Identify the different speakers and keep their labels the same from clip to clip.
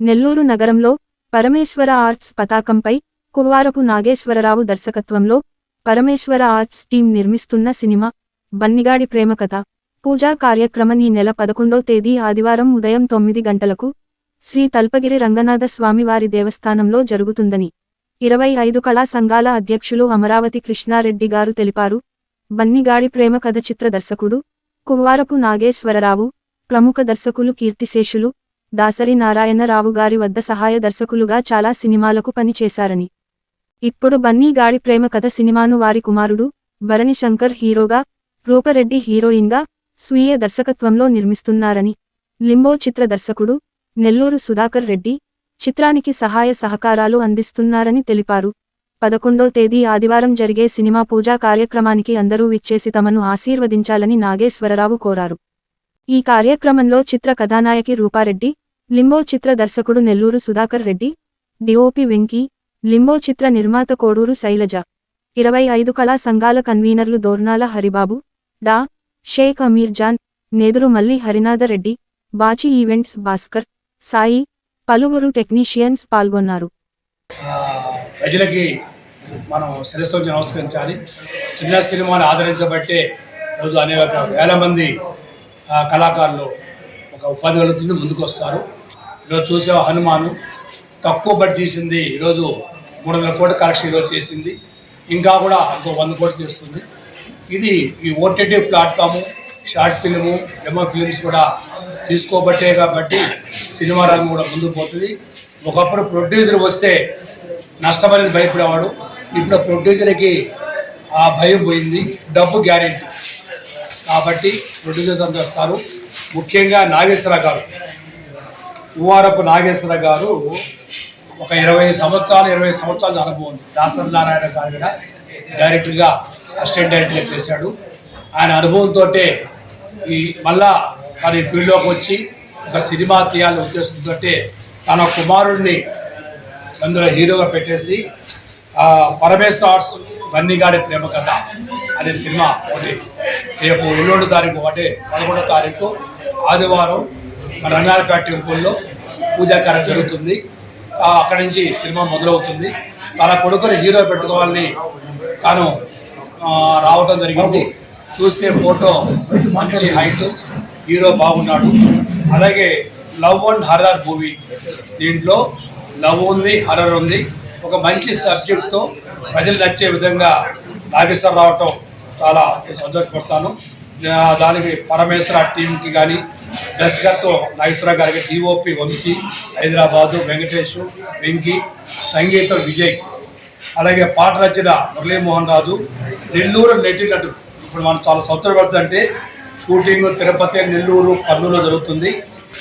Speaker 1: నెల్లూరు నగరంలో పరమేశ్వర ఆర్ట్స్ పతాకంపై కువ్వారపు నాగేశ్వరరావు దర్శకత్వంలో పరమేశ్వర ఆర్ట్స్ టీం నిర్మిస్తున్న సినిమా బన్నిగాడి ప్రేమకథ పూజా కార్యక్రమం ఈ నెల పదకొండో తేదీ ఆదివారం ఉదయం తొమ్మిది గంటలకు శ్రీ తల్పగిరి రంగనాథ స్వామివారి దేవస్థానంలో జరుగుతుందని ఇరవై ఐదు కళా సంఘాల అధ్యక్షులు అమరావతి కృష్ణారెడ్డి గారు తెలిపారు. బన్నిగాడి ప్రేమ కథ చిత్ర దర్శకుడు కువ్వారపు నాగేశ్వరరావు ప్రముఖ దర్శకులు కీర్తిశేషులు దాసరి నారాయణరావు గారి వద్ద సహాయ దర్శకులుగా చాలా సినిమాలకు పనిచేశారని. ఇప్పుడు బన్నీ గాడి ప్రేమ కథ సినిమాను వారి కుమారుడు భరణి శంకర్ హీరోగా రూపరెడ్డి హీరోయిన్గా స్వీయ దర్శకత్వంలో నిర్మిస్తున్నారని. లింబో చిత్ర దర్శకుడు నెల్లూరు సుధాకర్ రెడ్డి చిత్రానికి సహాయ సహకారాలు అందిస్తున్నారని తెలిపారు. పదకొండో తేదీ ఆదివారం జరిగే సినిమా పూజా కార్యక్రమానికి అందరూ విచ్చేసి తమను ఆశీర్వదించాలని నాగేశ్వరరావు కోరారు. ఈ కార్యక్రమంలో చిత్ర కథానాయకి రూపారెడ్డి లింబో చిత్ర దర్శకుడు నెల్లూరు సుధాకర్ రెడ్డి డిఓపి వెంకీ లింబో చిత్ర నిర్మాత కోడూరు శైలజ. ఇరవై ఐదు కళా సంఘాల కన్వీనర్లు దోర్నాల హరిబాబు డా. షేక్ అమీర్ జాన్ నేదురు మల్లి హరినాథరెడ్డి బాచి ఈవెంట్స్ భాస్కర్ సాయి పలువురు టెక్నీషియన్స్ పాల్గొన్నారు.
Speaker 2: ప్రజలకి మనం శిరస్సు నమస్కరించాలి. చిన్న సినిమాను ఆదరించబట్టే రోజు అనేక వేల మంది కళాకారులు ఒక ఉపాధి కలుగుతుంది ముందుకు వస్తారు ఈరోజు చూసావు హనుమాను? తక్కువ బడ్జెట్ చేసింది. ఈరోజు మూడు వందల కోట్ల కలెక్షన్ ఈరోజు చేసింది. ఇంకా కూడా ఇంకో వంద కోట్లు చేస్తుంది. ఇది ఈ OTT platform short film demo films కూడా తీసుకోబట్టే కాబట్టి సినిమా రంగం కూడా ముందుకు పోతుంది. ఒకప్పుడు ప్రొడ్యూసర్ వస్తే నష్టమనేది భయపడేవాడు. ఇప్పుడు ప్రొడ్యూసర్కి ఆ భయం పోయింది. డబ్బు గ్యారెంటీ కాబట్టి ప్రొడ్యూసర్స్ అంతా వస్తారు. ముఖ్యంగా నాగేశ్వర గారు. ఉవారపు నాగేశ్వర గారు ఒక ఇరవై సంవత్సరాలు ఇరవై సంవత్సరాల అనుభవం దాసరి నారాయణ గారు కూడా డైరెక్టర్గా అసిస్టెంట్ డైరెక్టర్గా చేశాడు. ఆయన అనుభవంతో ఈ మళ్ళా తన ఫీల్డ్లోకి వచ్చి ఒక సినిమా తీయాలని ఉద్దేశంతో తన కుమారుడిని అందులో హీరోగా పెట్టేసి పరమేశ్వర ఆర్ట్స్ బన్నీగాడి ప్రేమ కథ అనే సినిమా ఒకటి. రేపు ఎల్లుండి తారీఖు ఒకటి పదకొండో తారీఖు ఆదివారం మన రంగారపేట టెంపుల్లో పూజా కార్యం జరుగుతుంది అక్కడి నుంచి సినిమా మొదలవుతుంది. తన కొడుకుని హీరో పెట్టుకోవాలని తాను రావటం జరిగింది. చూస్తే ఫోటో మంచి హైట్ హీరో బాగున్నాడు. అలాగే లవ్ అండ్ హర్రర్ మూవీ. దీంట్లో లవ్ ఉంది హర్రర్ ఉంది. ఒక మంచి సబ్జెక్ట్తో ప్రజలు నచ్చే విధంగా నాగేశ్వర రావటం చాలా సంతోషపడతాను. దానికి పరమేశ్వర టీంకి కానీ దర్శకత్వం నాగేశ్వర గారికి డిఓపి వంశీ హైదరాబాదు వెంకటేష్ వెంకీ సంగీతం విజయ్ అలాగే పాట రచన మురళీమోహన్ రాజు నెల్లూరు నటినటు ఇప్పుడు మనం చాలా సంతోషపడుతుంది అంటే షూటింగ్ తిరుపతి నెల్లూరు కర్నూలు జరుగుతుంది.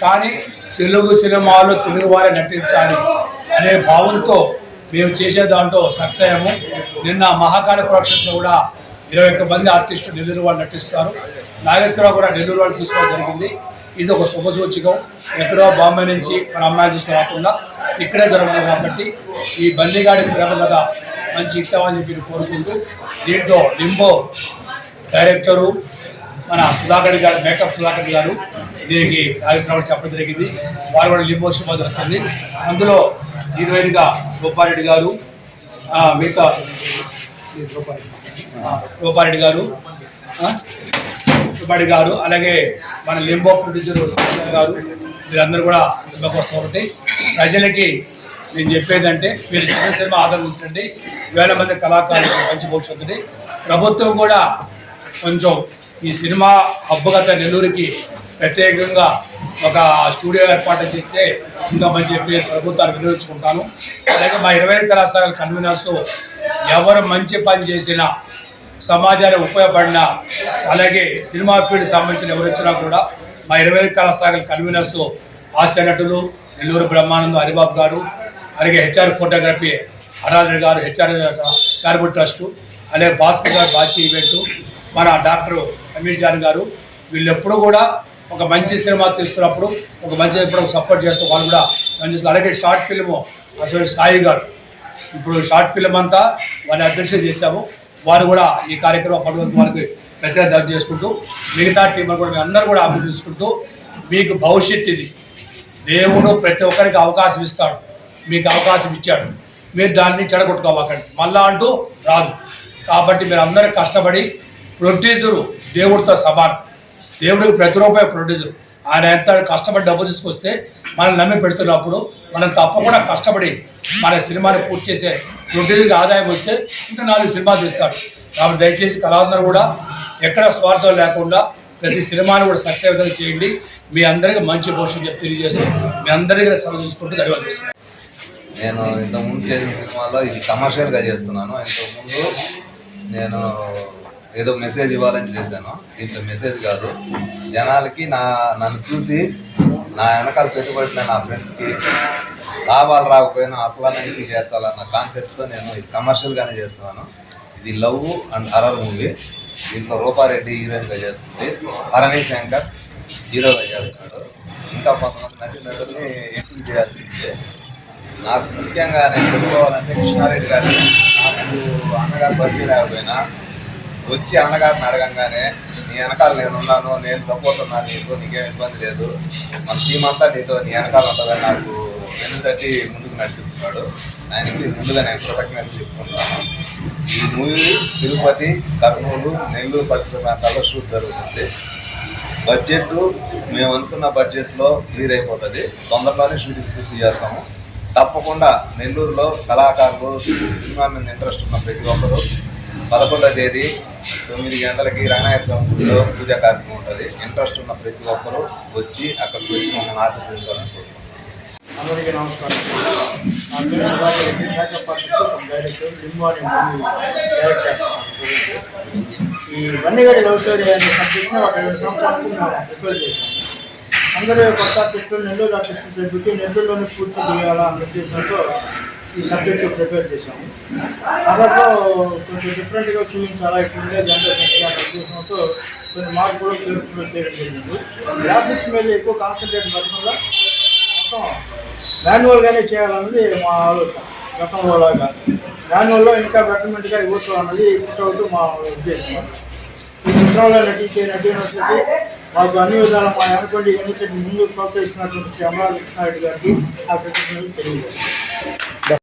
Speaker 2: కానీ తెలుగు సినిమాలు తెలుగు వారే నటించాలి అనే భావంతో మేము చేసే దాంట్లో సక్సెస్ అయ్యాము నిన్న మహాకాళి ప్రొడక్షన్స్లో కూడా ఇరవై ఒక్క మంది ఆర్టిస్టులు నెల్లూరు వాళ్ళు నటిస్తారు. నాగేశ్వరరావు కూడా నెల్లూరు వాళ్ళు తీసుకోవడం జరిగింది. ఇది ఒక శుభసూచికం ఎక్కడో బాంబే నుంచి మన అమ్మాయి రాకుండా ఇక్కడే జరగదు కాబట్టి ఈ బండిగాడి ప్రేమ కథ మంచి ఇస్తామని చెప్పి కోరుకుంటూ దీంట్లో లింబో డైరెక్టరు మన సుధాకర్ గారు మేకప్ సుధాకర్ గారు దీనికి నాగేశ్వరరావు చెప్పడం జరిగింది. వారు కూడా లింబో శుభ దొరుకుతుంది అందులో హీరోయిన్గా గోపారెడ్డి గారు మిగతా గోపారెడ్డి గారు ఆ, గారు అలాగే మన లింబో ప్రొడ్యూసర్ గారు వీరందరూ కూడా సినిమా ఒకటి. ప్రజలకి నేను చెప్పేదంటే మీరు చిన్న సినిమా ఆదరించండి. వేల మంది కళాకారులకు మంచి భవిష్యత్తుని. ప్రభుత్వం కూడా కొంచెం ఈ సినిమా హబ్బగత నెల్లూరుకి ప్రత్యేకంగా ఒక స్టూడియో ఏర్పాటు చేస్తే ఇంకా మంచి చెప్పి ప్రభుత్వాన్ని వినియోగించుకుంటాను. అలాగే మా ఇరవై ఐదు కళాశాలల కన్వీనర్స్ ఎవరు మంచి పని చేసినా సమాజానికి ఉపయోగపడిన అలాగే సినిమా ఫీల్డ్ సంబంధించిన ఎవరు వచ్చినా కూడా మా ఇరవై ఐదు కళాశాలల కన్వీనర్స్ హాస్య నటులు నెల్లూరు బ్రహ్మానందం హరిబాబు గారు అలాగే హెచ్ఆర్ ఫోటోగ్రఫీ హరారెడ్డి గారు హెచ్ఆర్ చారిబుల్ ట్రస్టు అలాగే భాస్కర్ గారు బాచి ఈవెంట్ మన డాక్టర్ అమీర్ జాన్ గారు. వీళ్ళు ఎప్పుడూ కూడా ఒక మంచి సినిమా తీస్తున్నప్పుడు ఒక మంచి ఇప్పుడు సపోర్ట్ చేస్తూ వాళ్ళు కూడా మంచి అలాగే షార్ట్ ఫిల్మ్ అసలు సాయి గారు. ఇప్పుడు షార్ట్ ఫిల్మ్ అంతా వాళ్ళని అధ్యక్షత చేశాము. వారు కూడా ఈ కార్యక్రమం పడుతుంది వారికి ప్రత్యేక దర్శనం చేసుకుంటూ మిగతా టీం కూడా మీ అందరూ కూడా అభివృద్ధి చేసుకుంటూ మీకు భవిష్యత్ ఇది. దేవుడు ప్రతి ఒక్కరికి అవకాశం ఇస్తాడు. మీకు అవకాశం ఇచ్చాడు. మీరు దాన్ని చెడగొట్టుకోవాకండి మళ్ళా అంటూ రాదు. కాబట్టి మీరు అందరూ కష్టపడి ప్రొడ్యూసరు దేవుడితో సమానం. దేవుడికి ప్రతి రూపాయి ప్రొడ్యూసర్. ఆయన ఎంత కష్టపడి డబ్బు తీసుకొస్తే మనం నమ్మి పెడుతున్నప్పుడు మనం తప్పకుండా కష్టపడి మన సినిమాని పూర్తి చేసే ప్రొడ్యూసర్కి ఆదాయం వస్తే ఇంకా నాలుగు సినిమాలు తీస్తాడు. కాబట్టి దయచేసి కళాకారులు కూడా ఎక్కడ స్వార్థం లేకుండా ప్రతి సినిమాని కూడా సక్సెస్ విధంగా చేయండి. మీ అందరికీ మంచి భవిష్యత్తు చెప్పి తెలియజేస్తూ మీ అందరికీ సెలవు తీసుకుంటూ ధన్యవాదాలు చేస్తున్నాను.
Speaker 3: నేను ఇంతకుముందు చేసిన సినిమాలో ఇది కమర్షియల్గా చేస్తున్నాను. ఇంతకుముందు నేను ఏదో మెసేజ్ ఇవ్వాలని చేశాను. దీంట్లో మెసేజ్ కాదు. జనాలకి నా నన్ను చూసి నా వెనకాల పెట్టుబడిన నా ఫ్రెండ్స్కి లాభాలు రాకపోయినా అసలన్నీ చేర్చాలన్న కాన్సెప్ట్తో నేను ఇది కమర్షియల్గానే చేస్తున్నాను. ఇది లవ్ అండ్ హరర్ మూవీ దీంట్లో రూపారెడ్డి హీరోయిన్గా చేస్తుంది. హరణి శంకర్ హీరోగా చేస్తున్నాడు. ఇంకా కొంతమంది నటి నటుల్ని ఎంపిక చేయాల్సిందే నాకు ముఖ్యంగా నేను చెప్పుకోవాలంటే కృష్ణారెడ్డి గారు నాకు అన్నగారు పరిచయం లేకపోయినా వచ్చి అన్నగారిని అడగంగానే నీ వెనకాల నేను ఉన్నాను నేను సపోర్ట్ ఉన్నాను నీకు నీకేం ఇబ్బంది లేదు. మన టీం అంతా నీతో నీ వెనకాల ఉంటుందని నాకు వెన్ను తట్టి ముందుకు నడిపిస్తున్నాడు. ఆయనకి ముందుగా నేను కృతజ్ఞతలు చెప్పుకుంటున్నాను. ఈ మూవీ తిరుపతి కర్నూలు నెల్లూరు పరిసర ప్రాంతాల్లో షూట్ జరుగుతుంది. బడ్జెట్ మేము అనుకున్న బడ్జెట్లో క్లియర్ అయిపోతుంది. తొందరలోనే షూటింగ్ పూర్తి చేస్తాము. తప్పకుండా నెల్లూరులో కళాకారులు సినిమా మీద ఇంట్రెస్ట్ ఉన్న ప్రతి ఒక్కరు పదకొండో తేదీ తొమ్మిది గంటలకి రంగనాయక స్వామి గుడిలో పూజా కార్యక్రమం ఉంటుంది. ఇంట్రెస్ట్ ఉన్న ప్రతి ఒక్కరు వచ్చి అక్కడికి వచ్చి మమ్మల్ని ఆశీర్వదించాలని కోరుకుంటున్నాను
Speaker 4: అందరికీ నమస్కారం. నా పేరు Sudhakar makeup artist director limbo direct చేస్తాను ఈ వన్నిగడి లవ్ స్టోరీ అనే సబ్జెక్ట్ని ఒక రెండు సంవత్సరాలకు మేము ప్రిపేర్ చేశాము అందరూ కొత్త ఆర్టిస్టులు నెల్లూరు ఆర్టిస్టులు పెట్టి నెల్లూరులోనే పూర్తి చేయాలా అనే ఉద్దేశంతో ఈ సబ్జెక్ట్ ప్రిపేర్ చేశాము. అదట్లో కొంచెం డిఫరెంట్గా చూపించాలా ఇప్పుడు ఉండేది ఉద్దేశంతో కొన్ని మార్పులు చేర్పులు చేయడం జరిగింది. గ్రాఫిక్స్ మీద ఎక్కువ కాన్సన్ట్రేట్ పెట్టకుండా మొత్తం మాన్యువల్గానే చేయాలన్నది మా ఆలోచన. గతంలో లాగా. మాన్యువల్లో ఇంకా బెటర్మెంట్గా ఇవ్వచ్చు అన్నది ఇప్పటివరకు మా ఉద్దేశం. ఈ చిత్రంలో నటించే నటీనటులకి మాకు అన్ని విధాలు మా అనుకోండి ఎన్నిసెట్ ముందు ప్రోత్సహిస్తున్నటువంటి అమరావతి కృష్ణారెడ్డి గారికి ఆ కృతజ్ఞతలు తెలియజేస్తాను